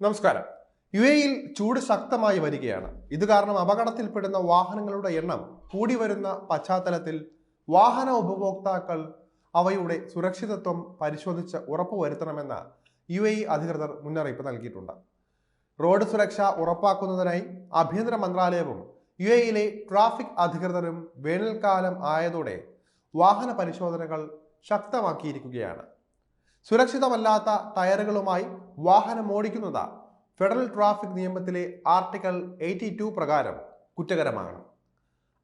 നമസ്കാരം. യു എയിൽ ചൂട് ശക്തമായി വരികയാണ്. ഇത് കാരണം അപകടത്തിൽപ്പെടുന്ന വാഹനങ്ങളുടെ എണ്ണം കൂടി വരുന്ന പശ്ചാത്തലത്തിൽ വാഹന ഉപഭോക്താക്കൾ അവയുടെ സുരക്ഷിതത്വം പരിശോധിച്ച് ഉറപ്പുവരുത്തണമെന്ന് യു എ അധികൃതർ മുന്നറിയിപ്പ് നൽകിയിട്ടുണ്ട്. റോഡ് സുരക്ഷ ഉറപ്പാക്കുന്നതിനായി ആഭ്യന്തര മന്ത്രാലയവും യു എയിലെ ട്രാഫിക് അധികൃതരും വേനൽക്കാലം ആയതോടെ വാഹന പരിശോധനകൾ ശക്തമാക്കിയിരിക്കുകയാണ്. സുരക്ഷിതമല്ലാത്ത ടയറുകളുമായി വാഹനം ഓടിക്കുന്നത് ഫെഡറൽ ട്രാഫിക് നിയമത്തിലെ ആർട്ടിക്കിൾ എയ്റ്റി ടു പ്രകാരം കുറ്റകരമാണ്.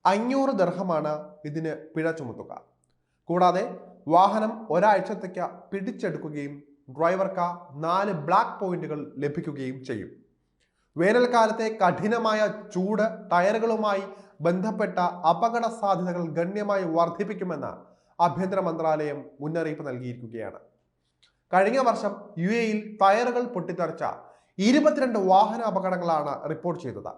അഞ്ഞൂറ് ദർഹമാണ് ഇതിന് പിഴ ചുമത്തുക. കൂടാതെ വാഹനം ഒരാഴ്ചത്തേക്ക് പിടിച്ചെടുക്കുകയും ഡ്രൈവർക്ക് നാല് ബ്ലാക്ക് പോയിന്റുകൾ ലഭിക്കുകയും ചെയ്യും. വേനൽക്കാലത്തെ കഠിനമായ ചൂട് ടയറുകളുമായി ബന്ധപ്പെട്ട അപകട സാധ്യതകൾ ഗണ്യമായി വർദ്ധിപ്പിക്കുമെന്ന് ആഭ്യന്തര മന്ത്രാലയം മുന്നറിയിപ്പ് നൽകിയിരിക്കുകയാണ്. കഴിഞ്ഞ വർഷം യു എയിൽ ടയറുകൾ പൊട്ടിത്തെറിച്ച ഇരുപത്തിരണ്ട് വാഹന അപകടങ്ങളാണ് റിപ്പോർട്ട് ചെയ്തത്.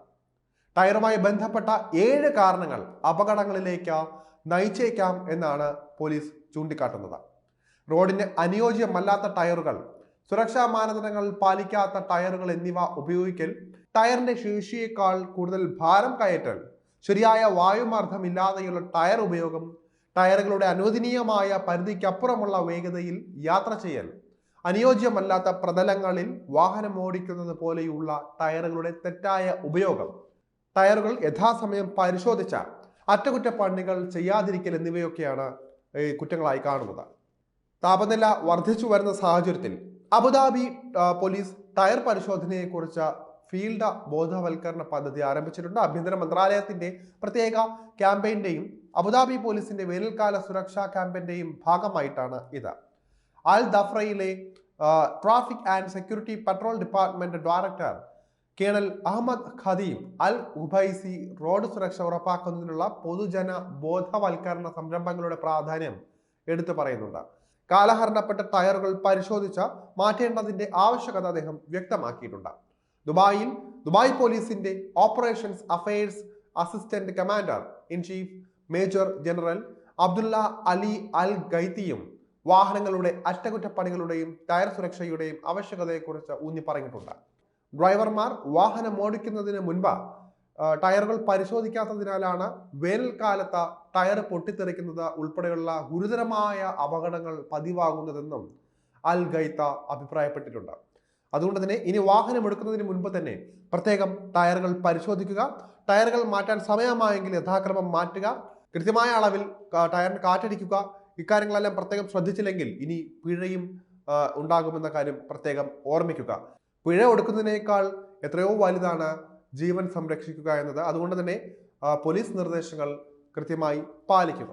ടയറുമായി ബന്ധപ്പെട്ട ഏഴ് കാരണങ്ങൾ അപകടങ്ങളിലേക്ക് നയിച്ചേക്കാം എന്നാണ് പോലീസ് ചൂണ്ടിക്കാട്ടുന്നത്. റോഡിന് അനുയോജ്യമല്ലാത്ത ടയറുകൾ സുരക്ഷാ മാനദണ്ഡങ്ങൾ പാലിക്കാത്ത ടയറുകൾ എന്നിവ ഉപയോഗിക്കൽ ടയറിന്റെ ശേഷിയേക്കാൾ കൂടുതൽ ഭാരം കയറ്റൽ ശരിയായ വായുമർദ്ദമില്ലാതെയുള്ള ടയർ ഉപയോഗം ടയറുകളുടെ അനുവദനീയമായ പരിധിക്കപ്പുറമുള്ള വേഗതയിൽ യാത്ര ചെയ്യൽ അനുയോജ്യമല്ലാത്ത പ്രതലങ്ങളിൽ വാഹനം ഓടിക്കുന്നത് പോലെയുള്ള ടയറുകളുടെ തെറ്റായ ഉപയോഗം. ടയറുകൾ യഥാസമയം പരിശോധിച്ച അറ്റകുറ്റപ്പണികൾ ചെയ്യാതിരിക്കൽ എന്നിവയൊക്കെയാണ് ഈ കുറ്റങ്ങളായി കാണുന്നത്. താപനില വർദ്ധിച്ചു വരുന്ന സാഹചര്യത്തിൽ അബുദാബി പോലീസ് ടയർ പരിശോധനയെക്കുറിച്ച് ഫീൽഡ് ബോധവൽക്കരണ പദ്ധതി ആരംഭിച്ചിട്ടുണ്ട്. ആഭ്യന്തര മന്ത്രാലയത്തിന്റെ പ്രത്യേക ക്യാമ്പയിന്റെയും അബുദാബി പോലീസിന്റെ വേനൽക്കാല സുരക്ഷാ ക്യാമ്പയിന്റെയും ഭാഗമായിട്ടാണ് ഇത്. അൽ ദഫ്രയിലെ traffic and security patrol department director colonel Ahmed Khadeem Al Ubaisi road സുരക്ഷ ഉറപ്പാക്കുന്നതിനുള്ള പൊതുജന ബോധവൽക്കരണ സംരംഭങ്ങളുടെ പ്രാധാന്യം എടുത്തു പറയുന്നുണ്ട്. കാലഹരണപ്പെട്ട ടയറുകൾ പരിശോധിച്ച് മാറ്റേണ്ടതിന്റെ ആവശ്യകത അദ്ദേഹം വ്യക്തമാക്കിയിട്ടുണ്ട്. ദുബായിൽ ദുബായ് പോലീസിന്റെ operations affairs assistant commander in chief major general Abdullah Ali അൽ ഗൈത്തിയും വാഹനങ്ങളുടെ അറ്റകുറ്റപ്പണികളുടെയും ടയർ സുരക്ഷയുടെയും ആവശ്യകതയെക്കുറിച്ച് ഊന്നി പറഞ്ഞിട്ടുണ്ട് ഡ്രൈവർമാർ വാഹനം ഓടിക്കുന്നതിന് മുൻപ് ടയറുകൾ പരിശോധിക്കാത്തതിനാലാണ് വേനൽക്കാലത്ത് ടയർ പൊട്ടിത്തെറിക്കുന്നത് ഉൾപ്പെടെയുള്ള ഗുരുതരമായ അപകടങ്ങൾ പതിവാകുന്നതെന്നും അൽ ഗൈത്ത അഭിപ്രായപ്പെട്ടിട്ടുണ്ട്. അതുകൊണ്ട് തന്നെ ഇനി വാഹനം എടുക്കുന്നതിന് മുൻപ് തന്നെ പ്രത്യേകം ടയറുകൾ പരിശോധിക്കുക ടയറുകൾ മാറ്റാൻ സമയമായെങ്കിൽ യഥാക്രമം മാറ്റുക കൃത്യമായ അളവിൽ ടയറിന് കാറ്റടിക്കുക ഇക്കാര്യങ്ങളെല്ലാം പ്രത്യേകം ശ്രദ്ധിച്ചില്ലെങ്കിൽ ഇനി പിഴയും ഉണ്ടാകുമെന്ന കാര്യം പ്രത്യേകം ഓർമ്മിക്കുക. പിഴ ഒടുക്കുന്നതിനേക്കാൾ എത്രയോ വലുതാണ് ജീവൻ സംരക്ഷിക്കുക എന്നത്. അതുകൊണ്ട് തന്നെ പോലീസ് നിർദ്ദേശങ്ങൾ കൃത്യമായി പാലിക്കുക.